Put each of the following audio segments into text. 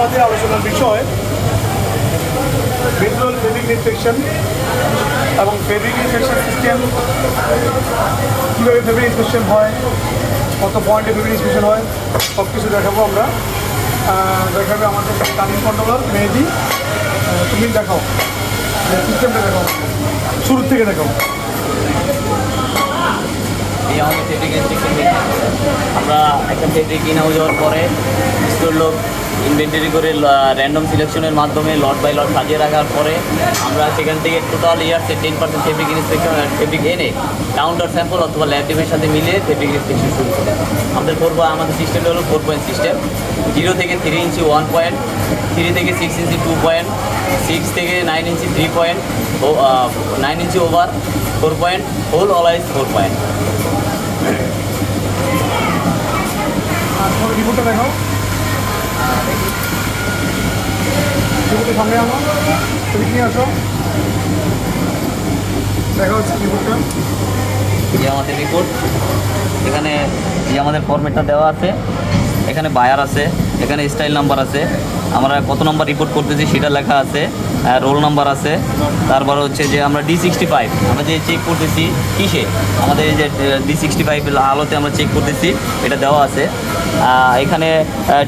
আমাদের আলোচনার বিষয় ভিজুয়াল ফেব্রিক ইনস্পেকশন এবং ফেব্রিক ইনস্পেকশন সিস্টেম কীভাবে ফেব্রিক ইনস্পেকশন হয়, কত পয়েন্টে ফেব্রিক ইনস্পেকশন হয় সব কিছু দেখাবো আমরা। দেখাবে আমাদের কামিং কন্ট্রোলার মেহেদি তুমি দেখাও। সিস্টেমটা দেখাও। শুরুর থেকে দেখাও। আমরা একটা ফেব্রিক কিনে যাওয়ার পরে স্টোর লোক ইনভেন্টারি করে র্যান্ডম সিলেকশনের মাধ্যমে লট বাই লট সাজিয়ে রাখার পরে আমরা সেখান থেকে total ইয়ার্সে ten percent fabric inspection fabric এনে কাউন্টার স্যাম্পল অথবা ল্যাব ডিমের সাথে মিলিয়ে ফেব্রিক ইনস্পেকশন শুরু করি। আমাদের ফোর আমাদের সিস্টেমটা হলো ফোর পয়েন্ট সিস্টেম জিরো থেকে three inch one point three থেকে six inch two point six থেকে nine inch three point nine inch over four point hole always four point আনো। তুমি আসো। যে আমাদের রিপোর্ট। এখানে যে আমাদের ফর্মেটটা দেওয়া আছে। এখানে বায়ার আছে, এখানে স্টাইল নাম্বার আছে। আমরা কত নম্বর রিপোর্ট করতেছি সেটা লেখা আছে রোল নাম্বার আছে। তারপর হচ্ছে যে আমরা ডি সিক্সটি ফাইভ আমরা যে চেক করতেছি কিসে? আমাদের যে ডি সিক্সটি ফাইভ আলোতে আমরা চেক করতেছি, এটা দেওয়া আছে। এখানে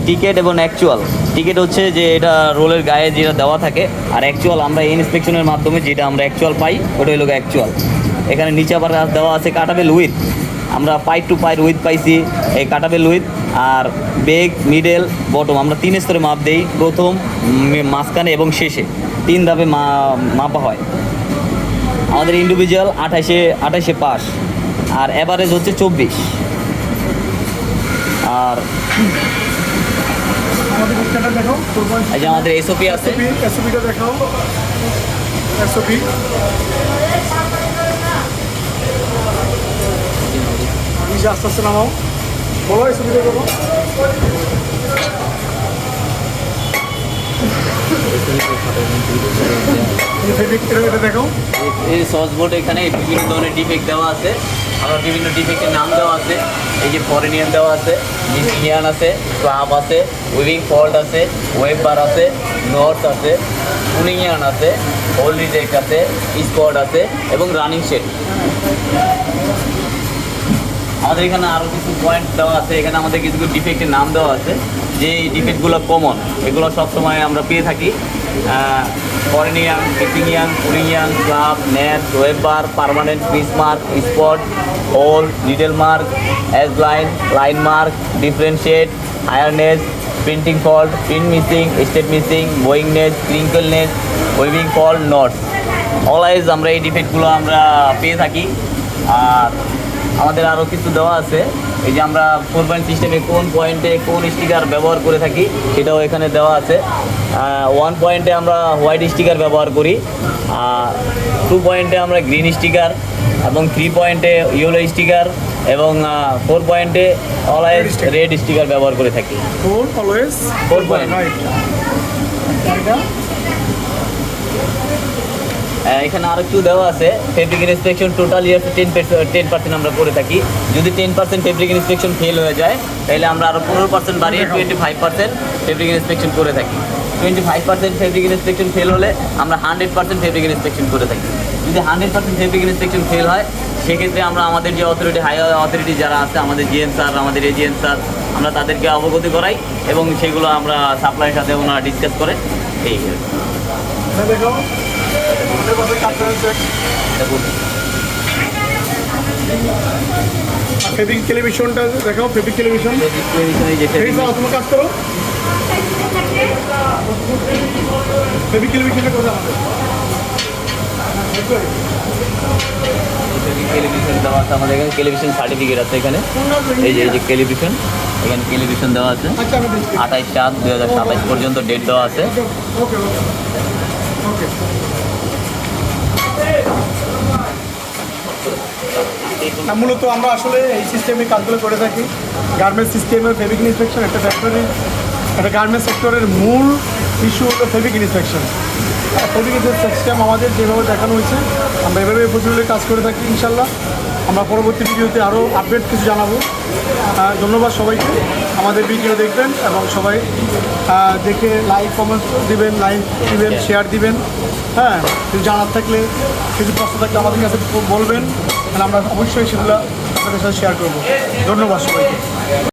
টিকেট এবং অ্যাকচুয়াল টিকেট হচ্ছে যে এটা রোলের গায়ে যেটা দেওয়া থাকে, আর অ্যাকচুয়াল আমরা ইন্সপেকশনের মাধ্যমে যেটা আমরা অ্যাকচুয়াল পাই, ওটা হলো অ্যাকচুয়াল এখানে নিচে আবার দেওয়া আছে কাটাবেল উইথ আমরা পাইট টু পাইট উইথ পাইছি, এই কাটাবেল উইথ আর বেগ মিডেল বটম আমরা তিন স্তরে মাপ দেই, প্রথম মাঝখানে এবং শেষে। তিন ধাপে মাপা হয়। আমাদের ইন্ডিভিজুয়াল আঠাশে আঠাশে পাস, আর অ্যাভারেজ হচ্ছে চব্বিশ। আর আমাদের এসওপি আছে। নিচে আস্তে আস্তে নামাও। বলো এই ফেব্রিক এটা এটা এই বোর্ড এখানে বিভিন্ন ধরনের দেওয়া আছে। বিভিন্ন নাম দেওয়া আছে। এই যে দেওয়া আছে আছে, ক্লাব আছে উইভিং আছে আছে নর্থ আছে আছে আছে আছে, এবং রানিং শেড আমাদের এখানে আরও কিছু পয়েন্ট দেওয়া আছে। এখানে আমাদের কিছু কিছু ডিফেক্টের নাম দেওয়া আছে, যে ডিফেক্টগুলো কমন এগুলো সবসময় আমরা পেয়ে থাকি। ফরেনিয়ান কেপিনিয়ান Kurian club net weaver permanent piece mark spot hole needle mark edge line line mark differentiate hairiness printing fault print missing state missing bowingness crinkleness waving fault knots always আমরা এই ডিফেক্টগুলো আমরা পেয়ে থাকি। আর আমাদের আরও কিছু দেওয়া আছে। এই যে আমরা ফোর পয়েন্ট সিস্টেমে কোন পয়েন্টে কোন স্টিকার ব্যবহার করে থাকি সেটাও এখানে দেওয়া আছে। ওয়ান পয়েন্টে আমরা হোয়াইট স্টিকার ব্যবহার করি আর টু পয়েন্টে আমরা গ্রিন স্টিকার এবং থ্রি পয়েন্টে ইয়েলো স্টিকার এবং ফোর পয়েন্টে অলওয়েজ রেড স্টিকার ব্যবহার করে থাকি। Four always Four point. এখানে আরও একটু দেওয়া আছে ফেব্রিক ইন্সপেকশন টোটাল ইয়ার্সে টেন টেন পার্সেন্ট আমরা করে থাকি। যদি ten percent fabric inspection fail হয়ে যায়, তাহলে আমরা আরও পনেরো পার্সেন্ট বাড়িয়ে twenty five percent fabric inspection করে থাকি। Twenty five percent fabric inspection fail হলে আমরা হান্ড্রেড পার্সেন্ট ফেব্রিক ইন্সপেকশন করে থাকি। যদি hundred percent fabric inspection fail হয়, সেক্ষেত্রে আমরা আমাদের যে অথরিটি হাই অথরিটি যারা আছে, আমাদের জিএন স্যার আমাদের এজিএন স্যার আমরা তাদেরকে অবগতি করাই এবং সেগুলো আমরা সাপ্লাইয়ের সাথে ওনারা ডিসকাস করে এই ফেব্রিক টেলিভিশনটা দেখাও ফেব্রিক টেলিভিশন ফেব্রিক কাজ করো। ফেব্রিক টেলিভিশনটা কোথায় টেলিভিশন দেওয়া আছে আমাদের এখানে। টেলিভিশন সার্টিফিকেট আছে এখানে। এই যে এই যে টেলিভিশন এখানে টেলিভিশন দেওয়া আছে। আচ্ছা আঠাইশ সাত দুই হাজার সাতাইশ পর্যন্ত ডেট দেওয়া আছে। মূলত আমরা আসলে এই সিস্টেমে কাজগুলো করে থাকি। গার্মেন্টস সিস্টেমের ফেব্রিক ইনফেকশন একটা ফ্যাক্টরি একটা গার্মেন্টস সেক্টরের মূল ইস্যু হলো ফেব্রিক ইন্সপেকশন ফেব্রিক সিস্টেম আমাদের যেভাবে দেখানো হয়েছে, আমরা এভাবে প্রচুর কাজ করে থাকি ইনশাল্লাহ আমরা পরবর্তী ভিডিওতে আরও আপডেট কিছু জানাব। ধন্যবাদ সবাইকে। আমাদের ভিডিও দেখবেন এবং সবাই দেখে লাইক কমেন্ট দিবেন লাইক দিবেন শেয়ার দিবেন। হ্যাঁ কিছু জানার থাকলে, কিছু প্রশ্ন থাকলে আমাদের কাছে বলবেন। তাহলে আমরা অবশ্যই সেগুলো আপনাদের সাথে শেয়ার করব। ধন্যবাদ সবাইকে।